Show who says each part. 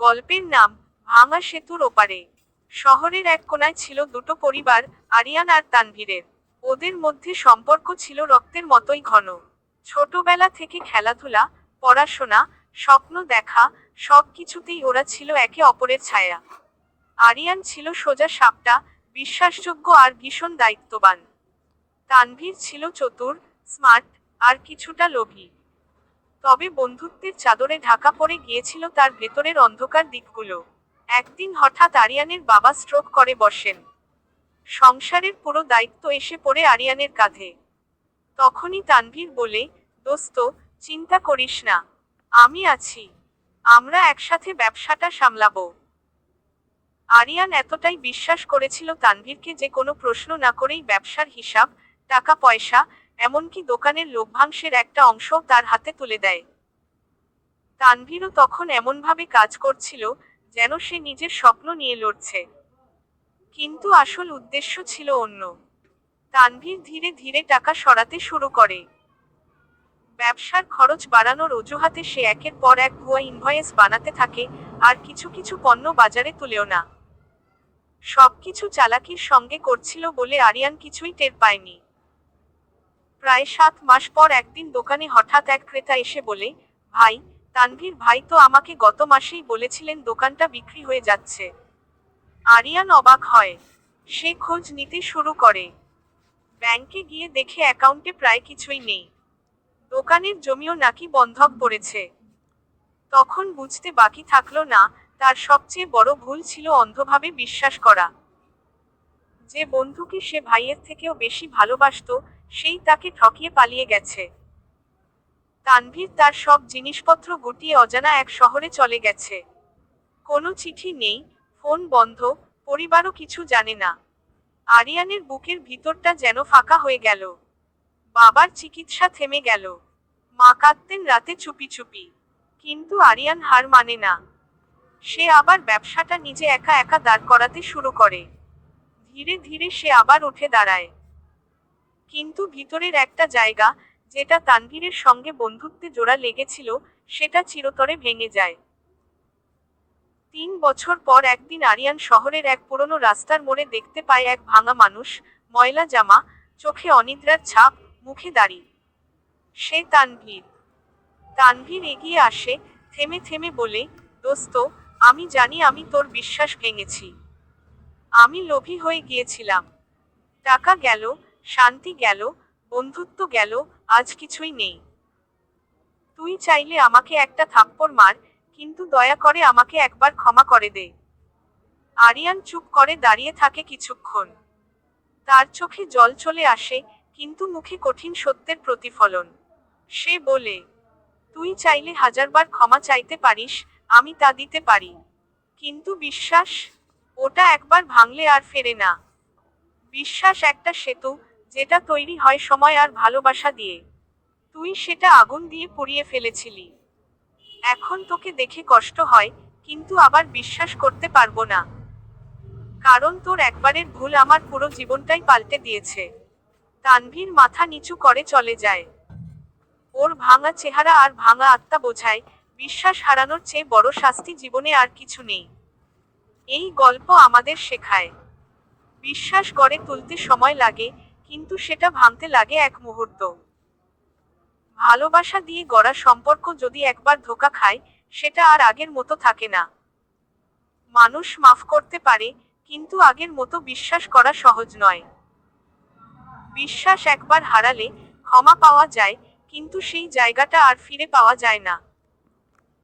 Speaker 1: গল্পের নাম ভাঙা সেতুর ওপারে। শহরের এক কোনায় ছিল দুটো পরিবার, আরিয়ান আর তানভীরের। ওদের মধ্যে সম্পর্ক ছিল রক্তের মতোই ঘন। ছোটবেলা থেকে খেলাধুলা, পড়াশোনা, স্বপ্ন দেখা, সব কিছুতেই ওরা ছিল একে অপরের ছায়া। আরিয়ান ছিল সোজা সাপটা, বিশ্বাসযোগ্য আর ভীষণ দায়িত্ববান। তানভীর ছিল চতুর, স্মার্ট আর কিছুটা লোভী। তবে বন্ধুত্বের চাদরে ঢাকা পড়ে গিয়েছিল তার ভেতরের অন্ধকার দিকগুলো। একদিন হঠাৎ আরিয়ানের বাবা স্ট্রোক করে বসেন। সংসারের পুরো দায়িত্ব এসে পড়ে আরিয়ানের কাঁধে। তখনই তানভীর বলে, দোস্ত, চিন্তা করিস না, আমি আছি, আমরা একসাথে ব্যবসাটা সামলাব। আরিয়ান এতটাই বিশ্বাস করেছিল তানভীরকে যে কোনো প্রশ্ন না করেই ব্যবসার হিসাব টাকা পয়সা এমনকি দোকানের লভ্যাংশের একটা অংশও তার হাতে তুলে দেয়। তানভীরও তখন এমনভাবে কাজ করছিল যেন সে নিজের স্বপ্ন নিয়ে লড়ছে। কিন্তু আসল উদ্দেশ্য ছিল অন্য। তানভীর ধীরে ধীরে টাকা সরাতে শুরু করে। ব্যবসার খরচ বাড়ানোর অজুহাতে সে একের পর এক ভুয়া ইনভয়েস বানাতে থাকে আর কিছু কিছু পণ্য বাজারে তুলেও না। সবকিছু চালাকির সঙ্গে করছিল বলে আরিয়ান কিছুই টের পায়নি। প্রায় সাত মাস পর একদিন দোকানে হঠাৎ এক ক্রেতা এসে বলে, ভাই, তানভীর ভাই তো আমাকে গত মাসেই বলেছিলেন দোকানটা বিক্রি হয়ে যাচ্ছে। আরিয়ান অবাক হয়। সে খোঁজ নিতে শুরু করে। ব্যাংকে গিয়ে দেখে অ্যাকাউন্টে প্রায় কিছুই নেই। দোকানের জমিও নাকি বন্ধক পড়েছে। তখন বুঝতে বাকি থাকল না, তার সবচেয়ে বড় ভুল ছিল অন্ধভাবে বিশ্বাস করা। যে বন্ধুকে সে ভাইয়ের থেকেও বেশি ভালোবাসত, সেই তাকে ঠকিয়ে পালিয়ে গেছে। তানভীর তার সব জিনিসপত্র গুটিয়ে অজানা এক শহরে চলে গেছে। কোনো চিঠি নেই, ফোন বন্ধ, পরিবারও কিছু জানে না। আরিয়ানের বুকের ভিতরটা যেন ফাঁকা হয়ে গেল। বাবার চিকিৎসা থেমে গেল। মা কাঁদতেন রাতে চুপি চুপি। কিন্তু আরিয়ান হার মানে না। সে আবার ব্যবসাটা নিজে একা একা দাঁড় করাতে শুরু করে। ধীরে ধীরে সে আবার উঠে দাঁড়ায়। কিন্তু ভিতরের একটা জায়গা যেটা তানভীরের সঙ্গে বন্ধুত্বে জোড়া লেগেছিল, সেটা চিরতরে ভেঙে যায়। তিন বছর পর একদিন আরিয়ান শহরের এক পুরনো রাস্তার মোড়ে দেখতে পায় এক ভাঙা মানুষ, ময়লা জামা, চোখে অনিদ্রার ছাপ, মুখে দাড়ি। সে তানভীর। তানভীর এগিয়ে আসে, থেমে থেমে বলে, দোস্ত, আমি জানি আমি তোর বিশ্বাস ভেঙেছি। আমি লোভী হয়ে গিয়েছিলাম। টাকা গেল, শান্তি গেল, বন্ধুত্ব গেল, আজ কিছুই নেই। তুই চাইলে আমাকে একটা থাপ্পড় মার, কিন্তু দয়া করে আমাকে একবার ক্ষমা করে দে। আরিয়ান চুপ করে দাঁড়িয়ে থাকে কিছুক্ষণ। তার চোখে জল চলে আসে, কিন্তু মুখে কঠিন সত্যের প্রতিফলন। সে বলে, তুই চাইলে হাজারবার ক্ষমা চাইতে পারিস, আমি তা দিতে পারি। কিন্তু বিশ্বাস ওটা একবার ভাঙলে আর ফেরে না। বিশ্বাস একটা সেতু, যেটা তৈরি হয় সময় আর ভালোবাসা দিয়ে। তুই সেটা আগুন দিয়ে পুড়িয়ে ফেলেছিলি। এখন তোকে দেখে কষ্ট হয়, কিন্তু আবার বিশ্বাস করতে পারব না। কারণ তোর একবারের ভুল আমার পুরো জীবনটাই পাল্টে দিয়েছে। তানভীর মাথা নিচু করে চলে যায়। ওর ভাঙা চেহারা আর ভাঙা আত্মা বোঝায়, বিশ্বাস হারানোর চেয়ে বড় শাস্তি জীবনে আর কিছু নেই। এই গল্প আমাদের শেখায়। বিশ্বাস গড়ে তুলতে সময় লাগে, কিন্তু সেটা ভাঙতে লাগে এক মুহূর্ত। ভালোবাসা দিয়ে গড়া সম্পর্ক যদি একবার ধোকা খায়, সেটা আর আগের মতো থাকে না। মানুষ মাফ করতে পারে, কিন্তু আগের মতো বিশ্বাস করা সহজ নয়। বিশ্বাস একবার হারালে ক্ষমা পাওয়া যায়, কিন্তু সেই জায়গাটা আর ফিরে পাওয়া যায় না।